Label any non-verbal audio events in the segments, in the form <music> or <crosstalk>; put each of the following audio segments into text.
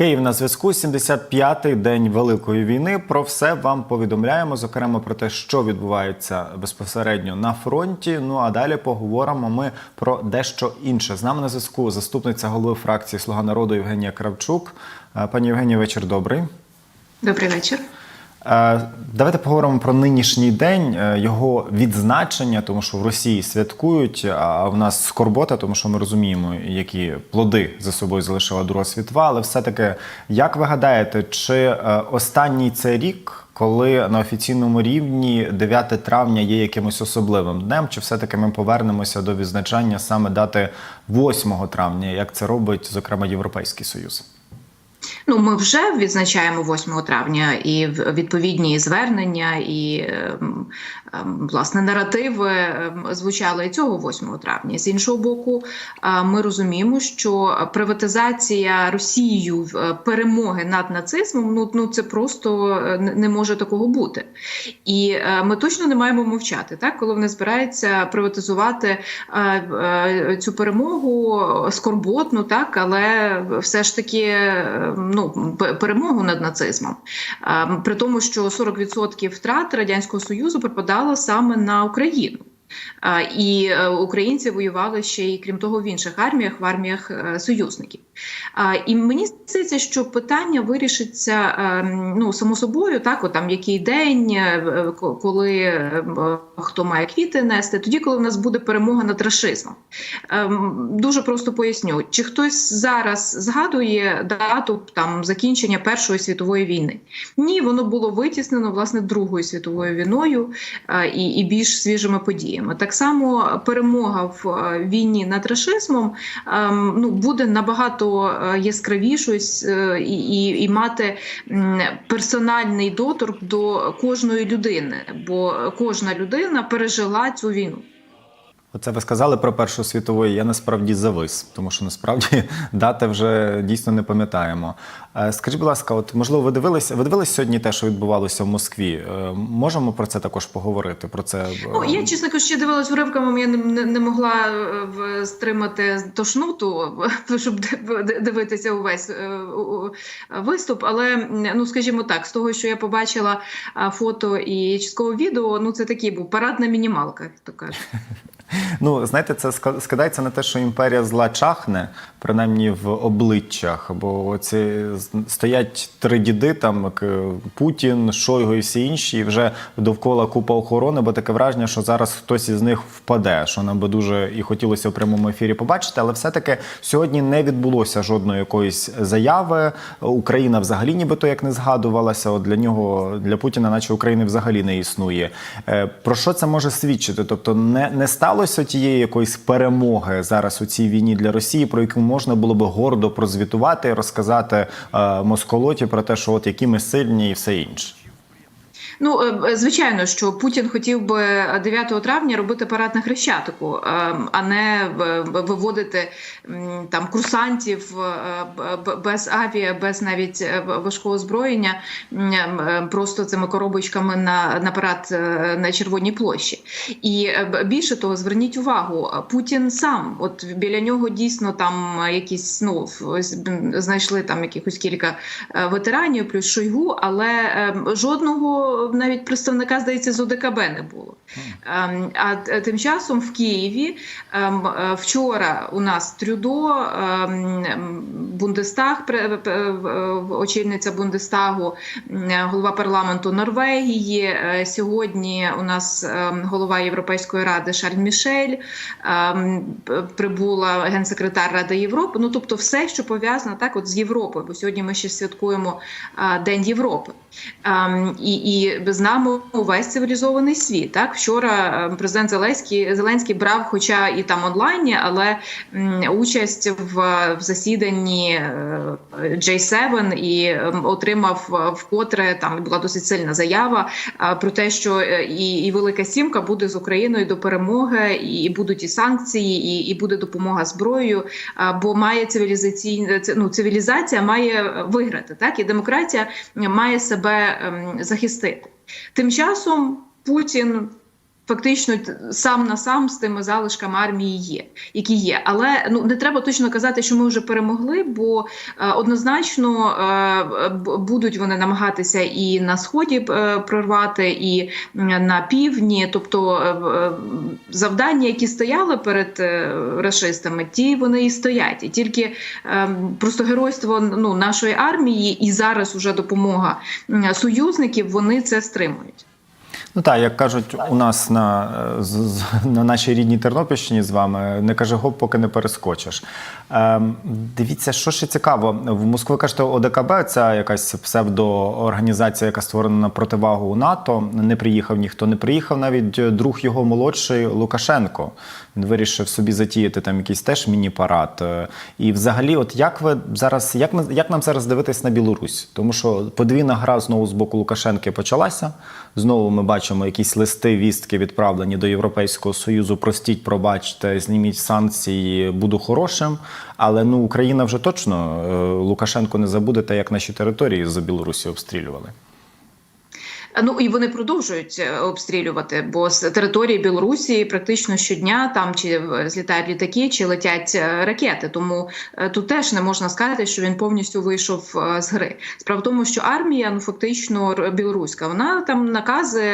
Київ на зв'язку. 75-й день великої війни. Про все вам повідомляємо. Зокрема про те, що відбувається безпосередньо на фронті. Ну а далі поговоримо ми про дещо інше. З нами на зв'язку заступниця голови фракції Слуга народу Євгенія Кравчук. Е, Пані Євгенія, вечір добрий. Добрий вечір. Е, Давайте поговоримо про нинішній день, е, його відзначення, тому що в Росії святкують, а в нас скорбота, тому що ми розуміємо, які плоди за собою залишила Друга світова. Але все-таки, як ви гадаєте, чи е, останній це рік, коли на офіційному рівні 9 травня є якимось особливим днем, чи все-таки ми повернемося до відзначання саме дати 8 травня, як це робить, зокрема, Європейський Союз? Ну, ми вже відзначаємо 8 травня і відповідні звернення, і ем, ем, власне наративи ем, звучали цього 8 травня. З іншого боку, ми розуміємо, що приватизація Росією е, перемоги над нацизмом ну, ну це просто е, не може такого бути. І е, ми точно не маємо мовчати, так коли вони збираються приватизувати е, е, цю перемогу скорботну, так але все ж таки е, ну перемогу над нацизмом. При тому, що 40% втрат радянського союзу припадало саме на Україну. І е, українці воювали ще й крім того в інших арміях, в арміях е, союзників. І мені здається, що питання вирішиться е, ну само собою, так от там який день, ко- коли хто має квіти нести, тоді, коли в нас буде перемога над рашизмом. Дуже просто поясню, чи хтось зараз згадує дату там закінчення Першої світової війни? Ні, воно було витіснено власне Другою світовою війною і, і більш свіжими подіями. Так само перемога в е, війні над рашизмом ем, ну, буде набагато е, яскравішою е, і, і, і мати персональний доторк до кожної людини, бо кожна людина пережила цю війну. Оце ви сказали про Першу світову. Я насправді завис, тому що насправді <laughs> дати вже дійсно не пам'ятаємо. Е, Скажіть, будь ласка, от можливо, ви дивилися, ви дивились сьогодні те, що відбувалося в Москві? Е, Можемо про це також поговорити? Про це е, Ну, я чесно кажучи, дивилась уривками, я не, не, не могла стримати тошноту, <laughs> щоб дивитися увесь виступ. Але ну скажімо так, з того, що я побачила фото і частково відео, ну це такий був парадна мінімалка, як то кажуть. <laughs> Ну, знаєте, це скидається на те, що імперія зла чахне, принаймні в обличчях. Бо оці стоять три діди, там е, Путін, Шойгу і всі інші, і вже довкола купа охорони, бо таке враження, що зараз хтось із них впаде, що нам би дуже і хотілося в прямому ефірі побачити. Але все-таки сьогодні не відбулося жодної якоїсь заяви. Україна взагалі нібито як не згадувалася. От для нього, для Путіна, наче України взагалі не існує. Е, Про що це може свідчити? Тобто, не, не сталося тієї якоїсь перемоги зараз у цій війні для Росії, про яку можна було би гордо прозвітувати розказати е, москолоті про те, що от які ми сильні і все інше. Ну, е, звичайно, що Путін хотів би 9 травня робити парад на Хрещатику, е, а не виводити там курсантів е, без авіа, без навіть е, важкого озброєння, е, просто цими коробочками на, на парад е, на Червоній площі. І е, більше того, зверніть увагу, Путін сам, от біля нього дійсно там якісь ну знайшли там якихось кілька е, ветеранів, плюс Шойгу, але е, жодного навіть представника здається з ОДКБ не було. Ем, А тим часом в Києві ем, е, вчора у нас Трюдо, ем, Бундестаг, е, очільниця Бундестагу, голова парламенту Норвегії. Е, Сьогодні у нас голова Європейської ради Шарль Мішель, прибула генсекретар Ради Європи. Ну тобто, все, що пов'язано так, от з Європою, бо сьогодні ми ще святкуємо День Європи. І, і з нами увесь цивілізований світ. Так вчора ем, президент Зеленський Зеленський брав, хоча і там онлайні, але участь в, в засіданні е, J7 і ем, отримав е, вкотре там була досить сильна заява е, про те, що е, і, і Велика Сімка буде з Україною до перемоги, і, і будуть і санкції, і, і буде допомога зброєю. Бо має цивілізаційна ну, цивілізація має виграти, так і демократія має себе ем, захистити. Тим часом Путін фактично сам на сам з тими залишками армії є, які є. Але ну не треба точно казати, що ми вже перемогли, бо е, однозначно е, будуть вони намагатися і на сході е, прорвати, і на півдні. Тобто е, е, завдання, які стояли перед е, рашистами, ті вони і стоять. І тільки е, просто геройство ну, нашої армії і зараз уже допомога м, союзників, вони це стримують. Ну так, як кажуть, у нас на, е, на нашій рідній Тернопільщині з вами не каже гоп, поки не перескочиш. Ем, дивіться, що ще цікаво. В Москві кажете, ОДКБ це якась псевдоорганізація, яка створена на противагу у НАТО. Не приїхав ніхто, не приїхав навіть друг його молодший Лукашенко. Вирішив собі затіяти там якийсь теж міні-парад. Е, І взагалі, от як ви зараз, як ми як нам зараз дивитись на Білорусь? Тому що подвійна гра знову з боку Лукашенки почалася. Знову ми бачимо якісь листи, вістки відправлені до Європейського Союзу. Простіть, пробачте, зніміть санкції, буду хорошим. Але ну Україна вже точно е, Лукашенко не забуде, те, як наші території з Білорусі обстрілювали. Ну і вони продовжують е, обстрілювати, бо з території Білорусі практично щодня там чи е, злітають літаки, чи летять е, ракети. Тому тут теж не можна сказати, що він повністю вийшов з гри. Справа в тому, що армія, ну фактично білоруська, вона там накази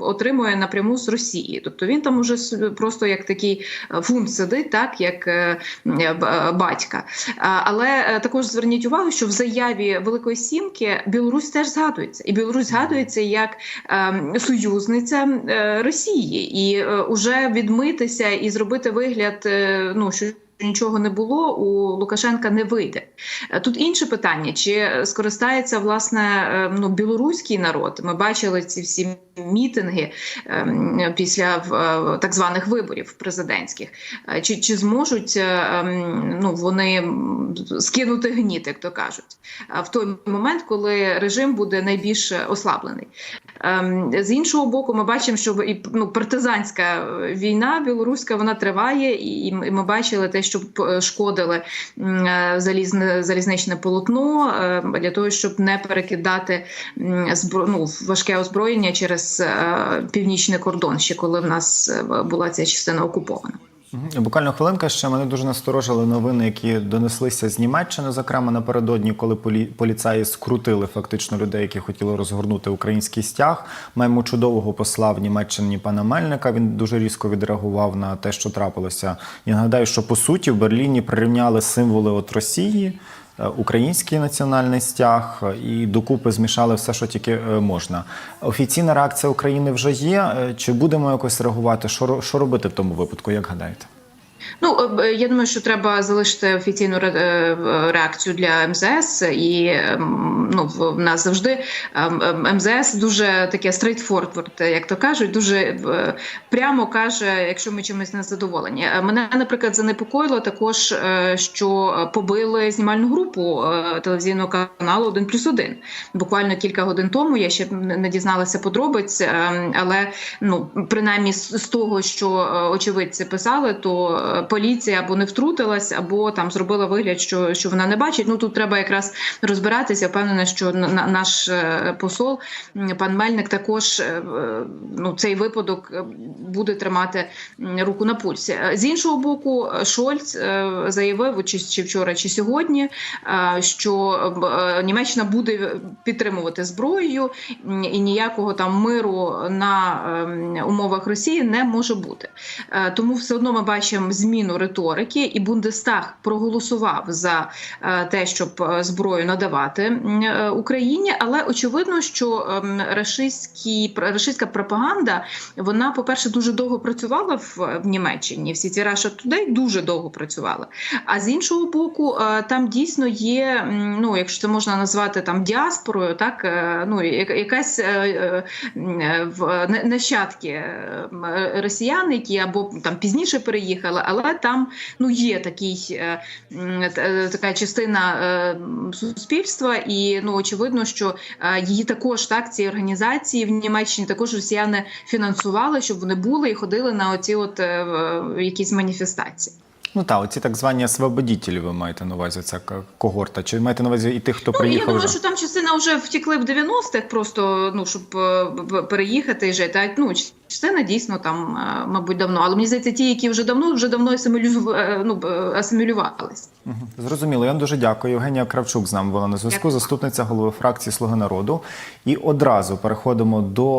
отримує напряму з Росії. Тобто він там уже просто як такий фунт сидить, так як батька. Але також зверніть увагу, що в заяві Великої Сімки Білорусь теж згадується, і Білорусь згадується як ем, союзниця е, Росії, і е, уже відмитися і зробити вигляд, е, ну що. Нічого не було у Лукашенка не вийде. Е, Тут інше питання: чи скористається власне е, ну білоруський народ? Ми бачили ці всі мітинги ем, після е, так званих виборів президентських. Чи, чи зможуть ем, ну, вони скинути гніт, як то кажуть, в той момент, коли режим буде найбільш ослаблений? Ем, З іншого боку, ми бачимо, що і, ну, партизанська війна білоруська вона триває, і, ми бачили те, що п- шкодили е, залізне залізничне полотно е, для того, щоб не перекидати ну, важке озброєння через е, північний кордон, ще коли в нас е, була ця частина окупована. Буквально хвилинка ще мене дуже насторожили новини, які донеслися з Німеччини, зокрема напередодні, коли полі... поліцаї скрутили фактично людей, які хотіли розгорнути український стяг. Маємо чудового посла в Німеччині пана Мельника. Він дуже різко відреагував на те, що трапилося. Я нагадаю, що по суті в Берліні прирівняли символи от Росії. Е, Український національний стяг е, і докупи змішали все, що тільки е, можна. Офіційна реакція України вже є. Чи будемо якось реагувати? Що робити в тому випадку? Як гадаєте? Ну е, я думаю, що треба залишити офіційну е, реакцію для МЗС, і ем, ну в нас завжди ем, ем, МЗС дуже таке straightforward, як то кажуть, дуже е, прямо каже, якщо ми чимось не задоволені. Е, Мене, наприклад, занепокоїло також, е, що побили знімальну групу е, телевізійного каналу «1 плюс 1». Буквально кілька годин тому я ще не дізналася подробиць, але ну принаймні з того, що е, очевидці писали, то е, поліція або не втрутилась, або там зробила вигляд, що, що вона не бачить. Ну тут треба якраз розбиратися. Впевнена, що на- на- наш е, посол пан Мельник також е, ну цей випадок е, буде тримати руку на пульсі. З іншого боку, Шольц заявив чи, чи вчора, чи сьогодні, що Німеччина буде підтримувати зброєю, і ніякого там миру на ем, умовах Росії не може бути. Тому все одно ми бачимо зміну риторики, і Бундестаг проголосував за е, те, щоб е, зброю надавати е, Україні. Але очевидно, що ем, рашистські рашистська пропаганда вона, по перше, дуже довго працювала в, в Німеччині. Всі ці Russia Today дуже довго працювали. А з іншого боку, там дійсно є, ну якщо це можна назвати там діаспорою, так ну якась в нащадки росіян, які або там пізніше переїхали, але там ну є такий е, е, така частина е, суспільства, і ну очевидно, що її також так ці організації в Німеччині також росіяни фінансували, щоб вони були і ходили на оці от якісь маніфестації. Ну так, оці так звані освободітелі ви маєте на увазі, ця когорта. Чи маєте на увазі і тих, хто Ну, я думаю, вже? що там частина вже втекли в 90-х, просто ну щоб е, переїхати і жити. А ну частина дійсно там, е, мабуть, давно. Але мені здається, ті, які вже давно, вже давно асимілю... е, ну, асимілювались. Зрозуміло. Я вам дуже дякую. Євгенія Кравчук з нами була на зв'язку, заступниця голови фракції Слуги народу. І одразу переходимо до